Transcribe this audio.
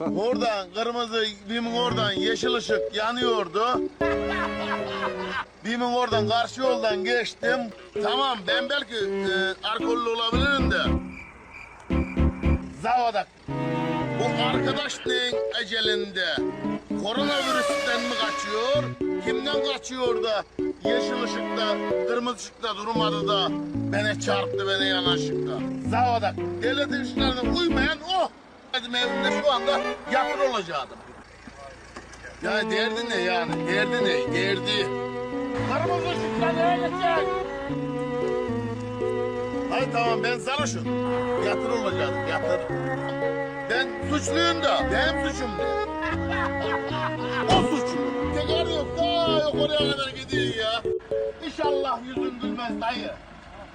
Oradan kırmızı, bimin oradan yeşil ışık yanıyordu. Bimin oradan karşı yoldan geçtim. Tamam ben belki e, alkollü olabilirim de. Zavadak. Bu arkadaş neyin ecelinde? Koronavirüsten mi kaçıyor? Kimden kaçıyor da yeşil ışıkta, kırmızı ışıkta durmadı da beni çarptı beni yanaşıkta. Zavadak. Devletin işlerine uymayan o. Dedim evimde şu anda yakır olacaktım. Yani derdi ne yani? Derdi ne? Derdi. Kırmızı ışıkta neye geçecek? Hayır tamam ben sarhoşum. Yatır olacaktım yatır. Ben suçluyum da. Benim suçum ne? o suçlu. Tekrar yok da yok oraya kadar gidiyor ya. İnşallah yüzün gülmez dayı.